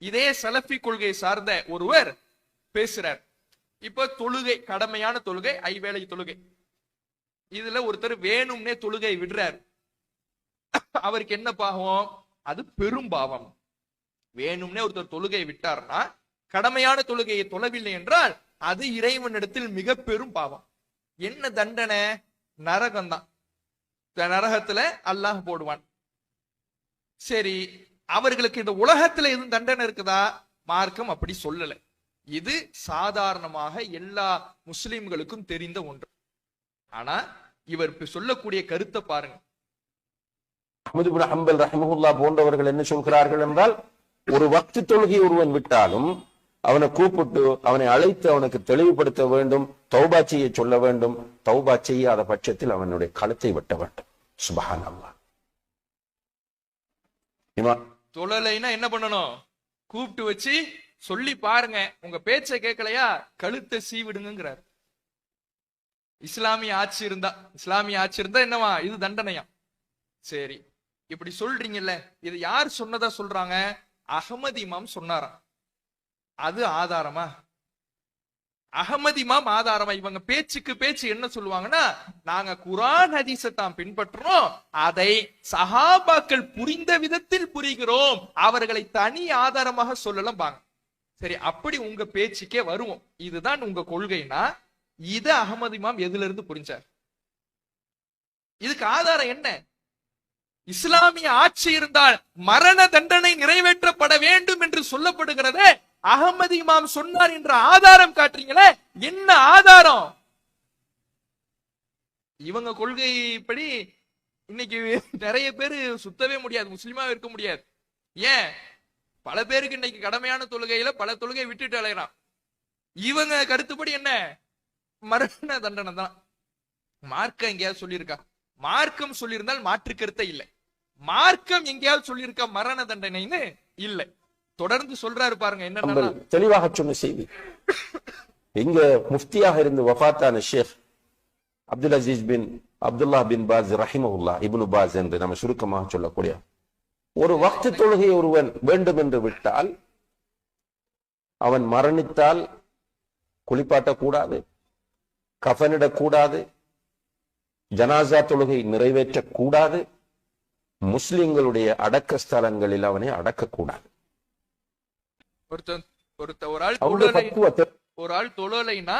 இதே சலஃபி கொள்கை சார்ந்த ஒருவர் பேசுறார். இப்ப தொழுகை கடமையான தொழுகை ஐவேளை தொழுகை. இதுல ஒருத்தர் வேணும்னே தொழுகை விடுறார். அவருக்கு என்ன பாவம்? அது பெரும் பாவம். வேணும்னே ஒருத்தர் தொழுகை விட்டார்னா கடமையான தொழுகையை தொழவில்லை என்றால் அது இறைவனிடத்தில் மிக பெரும் பாவம். என்ன தண்டனை? நரகம்தான். இந்த நரகத்துல அல்லாஹ் போடுவான். சரி அவர்களுக்கு இந்த உலகத்துல எதுவும் தண்டனை இருக்குதா? மார்க்கம் அப்படி சொல்லல. இது சாதாரணமாக எல்லா முஸ்லிம்களுக்கும் தெரிந்த ஒன்று. ஆனா இவர் சொல்லக்கூடிய கருத்தை பாருங்க. அஹ்மது அம்பல் ஹம்பல் போன்றவர்கள் என்ன சொல்கிறார்கள் என்றால் ஒரு வக்து தொழுகை ஒருவன் விட்டாலும் அவனை கூப்பிட்டு அவனை அழைத்து அவனுக்கு தெளிவுபடுத்த வேண்டும் தௌபா செய்ய சொல்ல வேண்டும். தௌபா செய்யாத பட்சத்தில் அவனுடைய கழுத்தை வெட்ட வேண்டும். சுபஹான் அல்லா தொழலைன்னா என்ன பண்ணணும்? கூப்பிட்டு வச்சு சொல்லி பாருங்க. உங்க பேச்சை கேட்கலையா? கழுத்தை சீவிடுங்கிறார் இஸ்லாமிய ஆட்சி இருந்தா இஸ்லாமிய ஆட்சி இருந்தா என்னவா? இது தண்டனையா? சரி. இப்படி சொல்றீங்கல்ல இது யார் சொன்னதா சொல்றாங்க? அகமது இமாம் சொன்னாராம். அது ஆதாரமா? அகமதிமாம் ஆதாரமா இவங்க பேச்சுக்கு பேச்சு என்ன சொல்லுவாங்கன்னா நாங்க குரான் ஹதீஸை தான் பின்பற்றுறோம் அதை சஹாபாக்கள் புரிந்த விதத்தில் புரிகிறோம் அவர்களை தனி ஆதாரமாக சொல்லலாம் பாங்க சரி அப்படி உங்க பேச்சுக்கே வருவோம். இதுதான் உங்க கொள்கைனா இது அகமதிமாம் எதுல இருந்து புரிஞ்சார்? இதுக்கு ஆதாரம் என்ன? இஸ்லாமிய ஆட்சி இருந்தால் மரண தண்டனை நிறைவேற்றப்பட வேண்டும் என்று சொல்லப்படுகிறதே முகமது இமாம் சொன்னார் என்ற ஆதாரம் காட்டுறீங்களே? என்ன ஆதாரம்? இவங்க கொள்கைப்படி இன்னைக்கு நிறைய பேரு சுத்தவே முடியாது முஸ்லிமா இருக்க முடியாது. ஏன்? பல பேருக்கு இன்னைக்கு கடமையான தொழுகையில பல தொழுகை விட்டுட்டு அலையறான். இவங்க கருத்துப்படி என்ன? மரண தண்டனை தான். மார்க்கம் எங்கேயாவது சொல்லியிருக்கா? மார்க்கம் சொல்லியிருந்தால் மாற்று கருத்தை இல்லை. மார்க்கம் எங்கேயாவது சொல்லியிருக்கா மரண தண்டனைன்னு? இல்லை. தொடர்ந்து சொல்றாரு பாருங்க என்ன தெளிவாக சொன்ன செய்தி. இங்க முஃப்தியாக இருந்து வஃபாத்தான Sheikh Abdul Aziz bin Abdullah bin Baz ரஹிமஹுல்லா இப்னு பாஸ் என்று நம்ம சுருக்கமாக சொல்லக்கூடிய. ஒரு வக்து தொழுகை ஒருவன் வேண்டும் என்று விட்டால் அவன் மரணித்தால் குளிப்பாட்டக்கூடாது கஃனிடக்கூடாது ஜனாசா தொழுகை நிறைவேற்றக்கூடாது முஸ்லிம்களுடைய அடக்க ஸ்தலங்களில் அவனை அடக்கக்கூடாது. ஒருத்தன் ஒருத்த ஒரு ஆள் தொழலை பக்குவத்தை ஒரு ஆள் தொழலைன்னா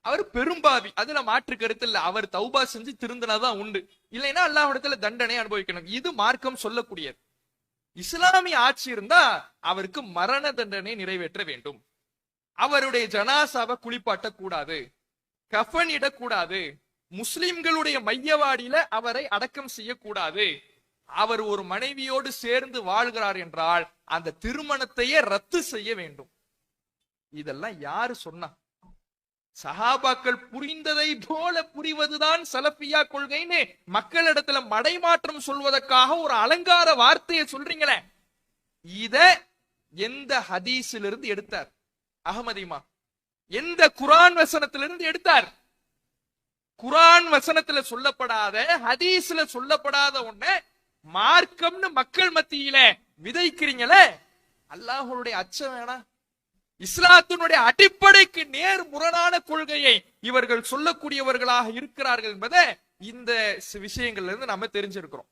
அவர் பெரும்பாவி. அதுல மாற்று கருத்து இல்ல. அவர் தௌபா செஞ்சு திருந்தினாதான் உண்டு. இல்லைன்னா அல்லாஹ்விடத்துல தண்டனை அனுபவிக்கணும். இது மார்க்கம் சொல்லக்கூடியது. இஸ்லாமிய ஆட்சி இருந்தா அவருக்கு மரண தண்டனை நிறைவேற்ற வேண்டும். அவருடைய ஜனாசாவை குளிப்பாட்ட கூடாது கஃன் இடக்கூடாது. முஸ்லிம்களுடைய மையவாடியில அவரை அடக்கம் செய்யக்கூடாது. அவர் ஒரு மனைவியோடு சேர்ந்து வாழ்கிறார் என்றால் அந்த திருமணத்தையே ரத்து செய்ய வேண்டும். இதெல்லாம் யாரு சொன்னா? சஹாபாக்கள் புரிந்ததை போல புரிவதுதான் சலப்பியா கொள்கைன்னு மக்களிடத்துல மடைமாற்றம் சொல்வதற்காக ஒரு அலங்கார வார்த்தையை சொல்றீங்களே. இத எந்த ஹதீஸிலிருந்து எடுத்தார்? அகமதிமா எந்த குரான் வசனத்திலிருந்து எடுத்தார்? குரான் வசனத்துல சொல்லப்படாத ஹதீஸ்ல சொல்லப்படாத ஒன்ன மார்க்கம்னு மக்கள் மத்தியில விதைக்கிறீங்களே அல்லாஹனுடைய அச்சம் வேணா. இஸ்லாத்தினுடைய அடிப்படைக்கு நேர் முரணான கொள்கையை இவர்கள் சொல்லக்கூடியவர்களாக இருக்கிறார்கள் என்பதை இந்த விஷயங்கள்ல இருந்து நம்ம தெரிஞ்சிருக்கிறோம்.